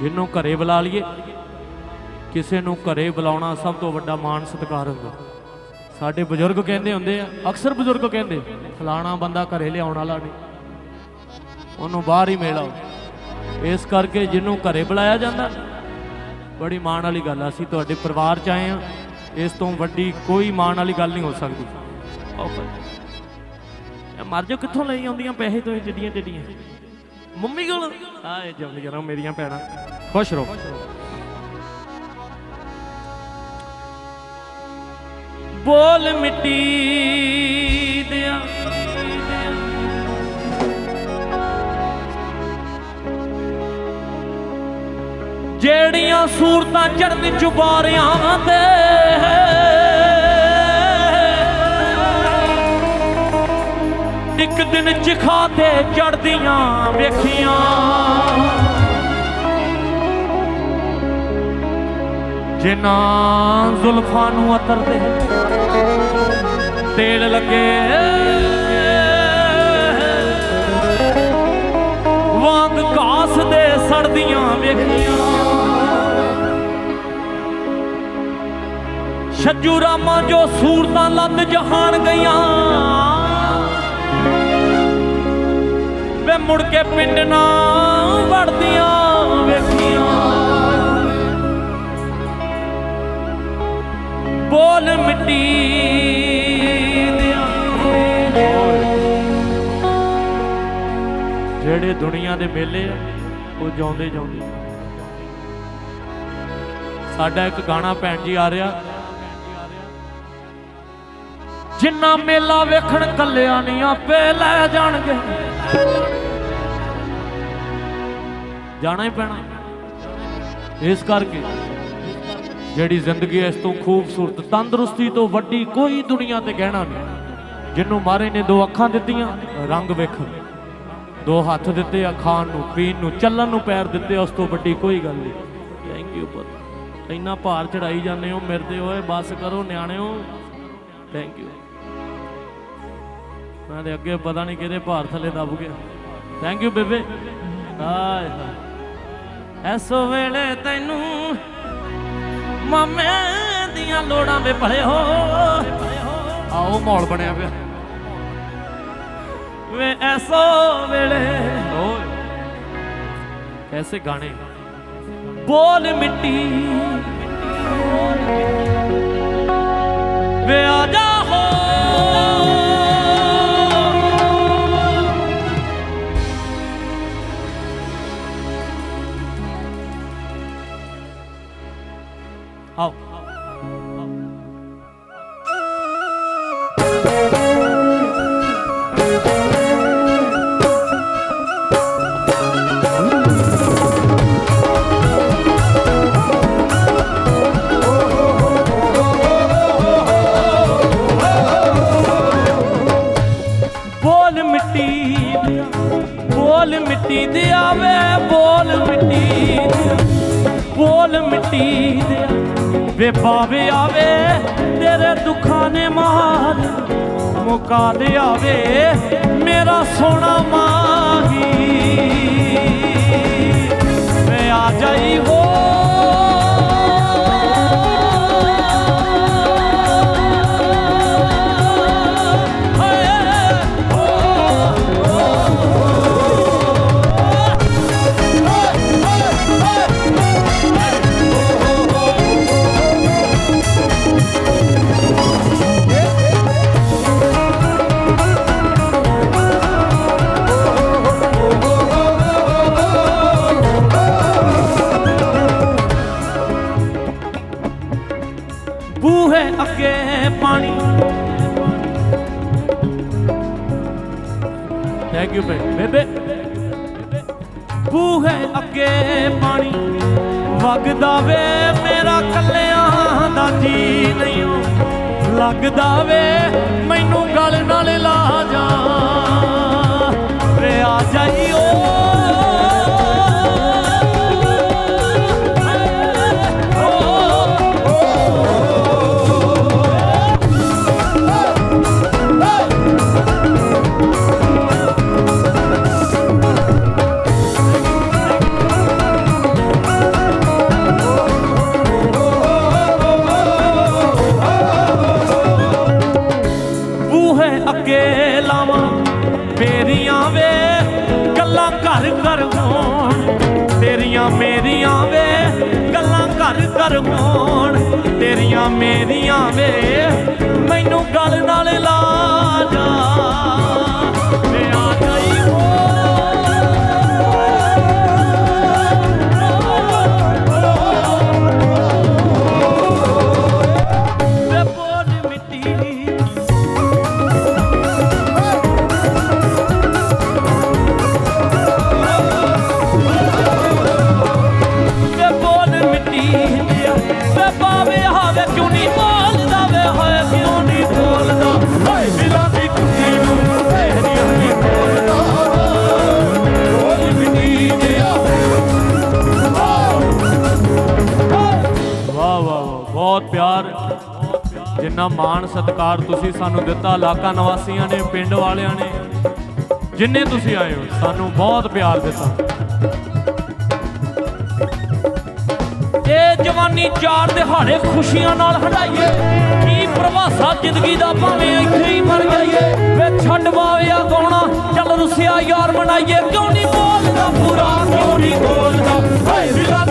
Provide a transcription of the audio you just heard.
ਜਿਹਨੂੰ ਘਰੇ ਬੁਲਾ ਲਈਏ, ਕਿਸੇ ਨੂੰ ਘਰੇ ਬੁਲਾਉਣਾ ਸਭ ਤੋਂ ਵੱਡਾ ਮਾਣ ਸਤਿਕਾਰ ਹੁੰਦਾ। ਸਾਡੇ ਬਜ਼ੁਰਗ ਕਹਿੰਦੇ ਹੁੰਦੇ ਆ, ਅਕਸਰ ਬਜ਼ੁਰਗ ਕਹਿੰਦੇ, ਫਲਾਣਾ ਬੰਦਾ ਘਰੇ ਲਿਆਉਣ ਵਾਲਾ ਨਹੀਂ। ਉਹਨੂੰ ਬਾਹਰ ਹੀ ਮਿਲਾਓ ਇਸ ਕਰਕੇ ਜਿਹਨੂੰ ਘਰੇ ਬੁਲਾਇਆ ਜਾਂਦਾ, ਬੜੀ ਮਾਣ ਵਾਲੀ ਗੱਲ ਆ। ਅਸੀਂ ਤੁਹਾਡੇ ਪਰਿਵਾਰ ਚ ਆਏ ਆ, ਇਸ ਤੋਂ ਵੱਡੀ ਕੋਈ ਮਾਣ ਵਾਲੀ ਗੱਲ ਨਹੀਂ ਹੋ ਸਕਦੀ। ਆਓ ਭਾਈ। ਮਰ ਜਾ ਕਿੱਥੋਂ ਲਈ ਆਉਂਦੀਆਂ ਪੈਸੇ ਤੋਂ ਇਹ ਜਿੱਡੀਆਂ ਜਿੱਡੀਆਂ ਮੰਮੀ ਕੋਲ? ਆਏ ਜੰਮ ਜਰਾ ਮੇਰੀਆਂ ਭੈਣਾਂ। ਖੁਸ਼ ਰਹੋ। ਬੋਲ ਮਿੱਟੀ ਦਿਆ। ਜਿਹੜੀਆਂ ਸੂਰਤਾਂ ਚੜਨ ਚੁਬਾਰਿਆਂ ਤੇ ਇੱਕ ਦਿਨ ਚਖਾ ਤੇ ਚੜਦੀਆਂ ਵੇਖੀਆਂ। ਜਿਨ੍ਹਾਂ ਜ਼ੁਲਫਾਂ ਨੂੰ ਅਤਰ ਦੇ ਤੇਲ ਲੱਗੇ ਵਾਂਗ ਘਾਸ ਦੇ ਸੜਦੀਆਂ ਵੇਖੀਆਂ। ਛੱਜੂ ਰਾਮਾਂ ਜੋ ਸੂਰਤਾਂ ਲੱਦ ਜਹਾਨ ਗਈਆਂ। ਵੇ ਮੁੜ ਕੇ ਪਿੰਡ ਨਾ ਜਿਹੜੇ ਦੁਨੀਆ ਦੇ ਮੇਲੇ ਆ, ਉਹ ਜਾਉਂਦੇ ਜਾਉਂਦੇ। ਸਾਡਾ ਇੱਕ ਗਾਣਾ ਭੈਣ ਜੀ ਆ ਰਿਹਾ। ਜਿੰਨਾ ਮੇਲਾ ਵੇਖਣ ਕੱਲਿਆ ਨਹੀਂ ਆਪੇ ਲੈ ਜਾਣਗੇ। ਜਾਣਾ ਹੀ ਪੈਣਾ। ਇਸ ਕਰਕੇ ਜਿਹੜੀ ਜ਼ਿੰਦਗੀ ਇਸ ਤੋਂ ਖੂਬਸੂਰਤ, ਤੰਦਰੁਸਤੀ ਤੋਂ ਵੱਡੀ ਕੋਈ ਦੁਨੀਆ ਤੇ ਗਹਿਣਾ ਨਹੀਂ। ਜਿਹਨੂੰ ਮਾਰੇ ਨੇ ਦੋ ਅੱਖਾਂ ਦਿੱਤੀਆਂ, ਰੰਗ ਵੇਖਣ। ਦੋ ਹੱਥ ਦਿੱਤੇ ਆ, ਖਾਣ ਨੂੰ, ਪੀਣ ਨੂੰ, ਚੱਲਣ ਨੂੰ ਪੈਰ ਦਿੱਤੇ, ਉਸ ਤੋਂ ਵੱਡੀ ਕੋਈ ਗੱਲ ਨਹੀਂ। ਥੈਂਕ ਯੂ ਪੁੱਤ। ਇੰਨਾ ਭਾਰ ਚੜਾਈ ਜਾਂਦੇ ਹੋ, ਮਿਰਦੇ ਹੋਏ, ਬਸ ਕਰੋ, ਨਿਆਣਿਓ। ਥੈਂਕ ਯੂ ਮੈਂ ਤੇ ਅੱਗੇ ਪਤਾ ਨਹੀਂ ਕਿਹਦੇ ਭਾਰ ਥੱਲੇ ਦੱਬ ਗਿਆ। ਥੈਂਕ ਯੂ ਬੇਬੇ। ਹਾਏ ਹਾਏ। ਐਸ ਵੇਲੇ ਤੈਨੂੰ ਮਾਮੇ ਦੀਆਂ ਲੋੜਾਂ ਵੇ ਭਲੇ ਹੋ। ਆਓ ਮਾਹੌਲ ਬਣਿਆ ਪਿਆ। ਵੇ ਐਸੋ ਵੇਲੇ। ਓਏ ਐਸੇ ਗਾਣੇ? ਬੋਲ ਮਿੱਟੀ। ਵੇ ਆ ਜਾ ਹੋ। ਆਓ। ਬੋਲ ਮਿੱਟੀ ਦੇ ਵੇ ਬੋਲ ਮਿੱਟੀ ਬੋਲ ਮਿੱਟੀ ਦੇ। ਵੇ ਪਾਵੇ ਆਵੇ, ਤੇਰੇ ਦੁੱਖਾਂ ਨੇ ਮਾਰ ਮੁਕਾ ਦੇ ਆਵੇ, ਮੇਰਾ ਸੋਨਾ ਮਾਹੀ। ਥੈਂਕ ਯੂ ਬੇਬੇ ਬੂਹੇ ਅੱਗੇ ਪਾਣੀ ਵਗਦਾ ਵੇ, ਮੇਰਾ ਕੱਲਿਆਂ ਦਾ ਜੀ ਨਹੀਂ ਲੱਗਦਾ ਵੇ, ਮੈਨੂੰ ਗਲ ਨਾਲ ਲਾ ਜਾ ਕਰ ਹੋਣ ਤੇਰੀਆਂ ਮੇਰੀਆਂ ਵੇ ਮੈਨੂੰ ਗੱਲ ਜਿੰਨਾ ਮਾਣ ਸਤਿਕਾਰ ਤੁਸੀਂ ਸਾਨੂੰ ਦਿੱਤਾ ਇਲਾਕਾ ਨਿਵਾਸੀਆਂ ਨੇ, ਪਿੰਡ ਵਾਲਿਆਂ ਨੇ, ਜਿੰਨੇ ਤੁਸੀਂ ਆਏ ਹੋ, ਸਾਨੂੰ ਬਹੁਤ ਪਿਆਰ ਦਿੱਤਾ। ਇਹ ਜਵਾਨੀ ਚਾਰ ਦਿਹਾੜੇ ਖੁਸ਼ੀਆਂ ਨਾਲ ਹਟਾਈਏ, ਕੀ ਪ੍ਰਵਾਸਾ ਜ਼ਿੰਦਗੀ ਦਾ ਭਾਵੇਂ ਇੱਥੇ ਹੀ ਮਰ ਜਾਈਏ? ਵੇ ਛੱਡ ਵਾਵਿਆ ਗਾਉਣਾ, ਚੱਲ ਰੁਸਿਆ ਯਾਰ ਮਨਾਈਏ ਕਿਉਂ ਨਹੀਂ ਬੋਲਦਾ ਪੂਰਾ ਕਿਉਂ ਨਹੀਂ ਬੋਲਦਾ? ਹਾਏ ਦਿਲਾਂ